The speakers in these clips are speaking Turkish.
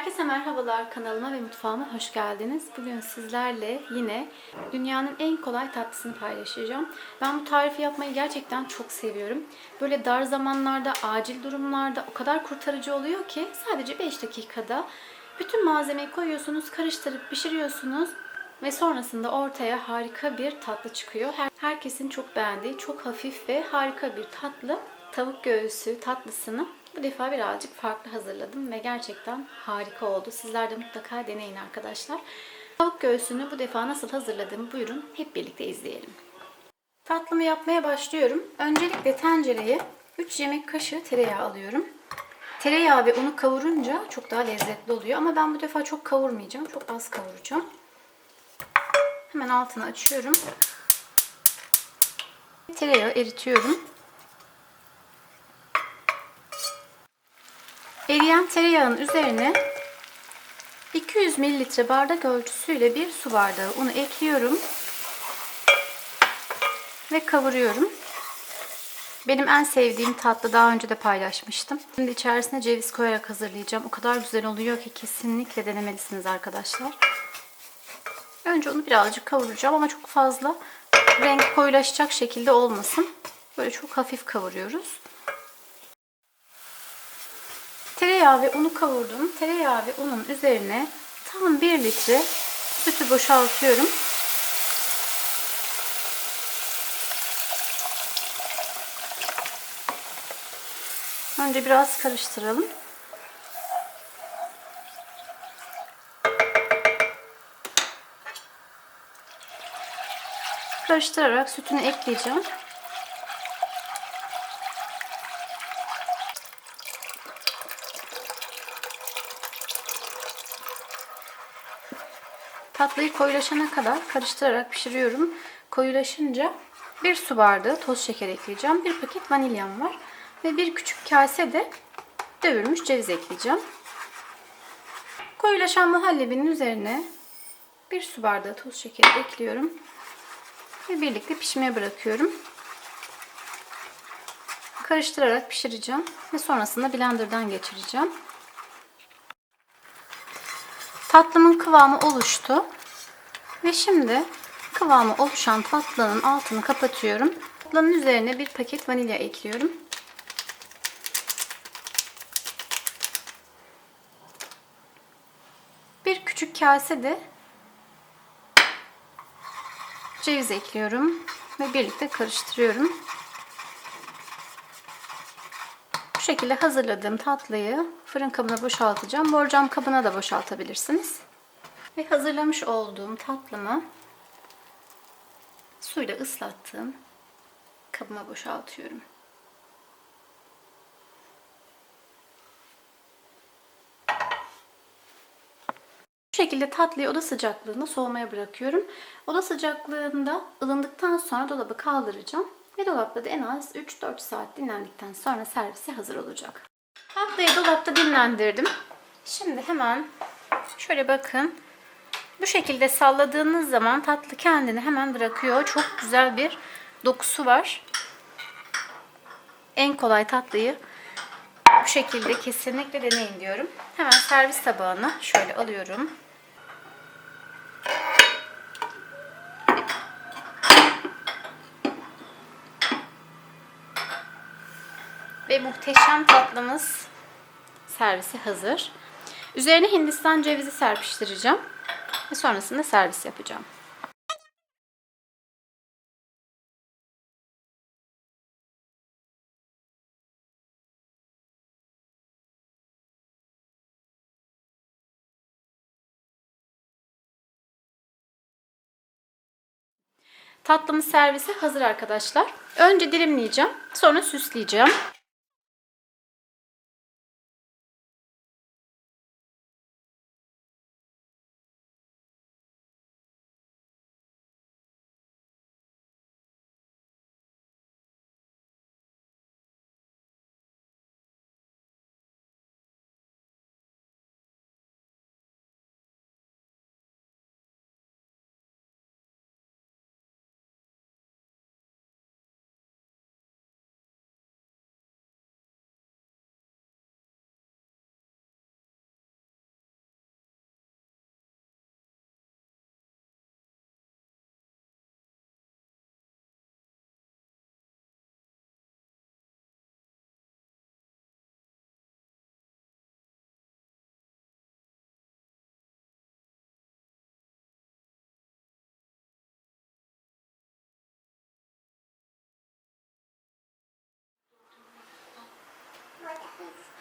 Herkese merhabalar kanalıma ve mutfağıma hoş geldiniz. Bugün sizlerle yine dünyanın en kolay tatlısını paylaşacağım. Ben bu tarifi yapmayı gerçekten çok seviyorum. Böyle dar zamanlarda, acil durumlarda o kadar kurtarıcı oluyor ki sadece 5 dakikada bütün malzemeyi koyuyorsunuz, karıştırıp pişiriyorsunuz ve sonrasında ortaya harika bir tatlı çıkıyor. Her- Herkesin çok beğendiği, çok hafif ve harika bir tatlı tavuk göğsü tatlısını bu defa birazcık farklı hazırladım ve gerçekten harika oldu. Sizler de mutlaka deneyin arkadaşlar. Tavuk göğsünü bu defa nasıl hazırladığımı buyurun hep birlikte izleyelim. Tatlımı yapmaya başlıyorum. Öncelikle tencereye 3 yemek kaşığı tereyağı alıyorum. Tereyağı ve unu kavurunca çok daha lezzetli oluyor ama ben bu defa çok kavurmayacağım. Çok az kavuracağım. Hemen altını açıyorum. Tereyağı eritiyorum. Eriyen tereyağının üzerine 200 ml bardak ölçüsüyle bir su bardağı unu ekliyorum ve kavuruyorum. Benim en sevdiğim tatlı daha önce de paylaşmıştım. Şimdi içerisine ceviz koyarak hazırlayacağım. O kadar güzel oluyor ki kesinlikle denemelisiniz arkadaşlar. Önce onu birazcık kavuracağım ama çok fazla renk koyulaşacak şekilde olmasın. Böyle çok hafif kavuruyoruz. Tereyağı ve unu kavurdum. Tereyağı ve unun üzerine tam 1 litre sütü boşaltıyorum. Önce biraz karıştıralım. Karıştırarak sütünü ekleyeceğim. Tatlıyı koyulaşana kadar karıştırarak pişiriyorum. Koyulaşınca bir su bardağı toz şeker ekleyeceğim. Bir paket vanilyam var. Ve bir küçük kase de dövülmüş ceviz ekleyeceğim. Koyulaşan muhallebinin üzerine bir su bardağı toz şekeri ekliyorum. Ve birlikte pişmeye bırakıyorum. Karıştırarak pişireceğim. Ve sonrasında blenderdan geçireceğim. Tatlımın kıvamı oluştu. Ve şimdi kıvamı oluşan tatlının altını kapatıyorum. Tatlının üzerine bir paket vanilya ekliyorum. Bir küçük kase de ceviz ekliyorum ve birlikte karıştırıyorum. Bu şekilde hazırladığım tatlıyı fırın kabına boşaltacağım. Borcam kabına da boşaltabilirsiniz. Ve hazırlamış olduğum tatlımı suyla ıslattığım kabıma boşaltıyorum. Bu şekilde tatlıyı oda sıcaklığında soğumaya bırakıyorum. Oda sıcaklığında ılındıktan sonra dolabı kaldıracağım. Ve dolapta da en az 3-4 saat dinlendikten sonra servise hazır olacak. Tatlıyı dolapta dinlendirdim. Şimdi hemen şöyle bakın. Bu şekilde salladığınız zaman tatlı kendini hemen bırakıyor. Çok güzel bir dokusu var. En kolay tatlıyı bu şekilde kesinlikle deneyin diyorum. Hemen servis tabağına şöyle alıyorum. Ve muhteşem tatlımız servise hazır. Üzerine Hindistan cevizi serpiştireceğim. Ve sonrasında servis yapacağım. Tatlımız servise hazır arkadaşlar. Önce dilimleyeceğim. Sonra süsleyeceğim.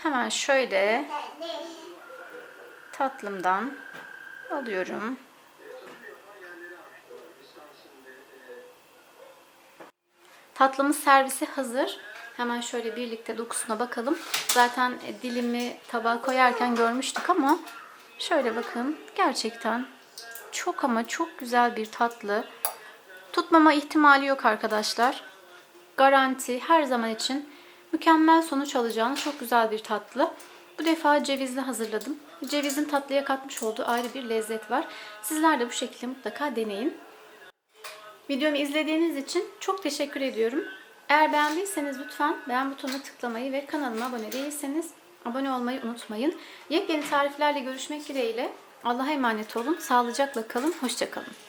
Hemen şöyle tatlımdan alıyorum. Tatlımız servisi hazır. Hemen şöyle birlikte dokusuna bakalım. Zaten e, dilimi tabağa koyarken görmüştük ama şöyle bakın. Gerçekten çok ama çok güzel bir tatlı. Tutmama ihtimali yok arkadaşlar. Garanti her zaman için mükemmel sonuç alacağınız çok güzel bir tatlı. Bu defa cevizli hazırladım. Cevizin tatlıya katmış olduğu ayrı bir lezzet var. Sizler de bu şekilde mutlaka deneyin. Videomu izlediğiniz için çok teşekkür ediyorum. Eğer beğendiyseniz lütfen beğen butonuna tıklamayı ve kanalıma abone değilseniz abone olmayı unutmayın. Yepyeni tariflerle görüşmek dileğiyle. Allah'a emanet olun. Sağlıcakla kalın. Hoşçakalın.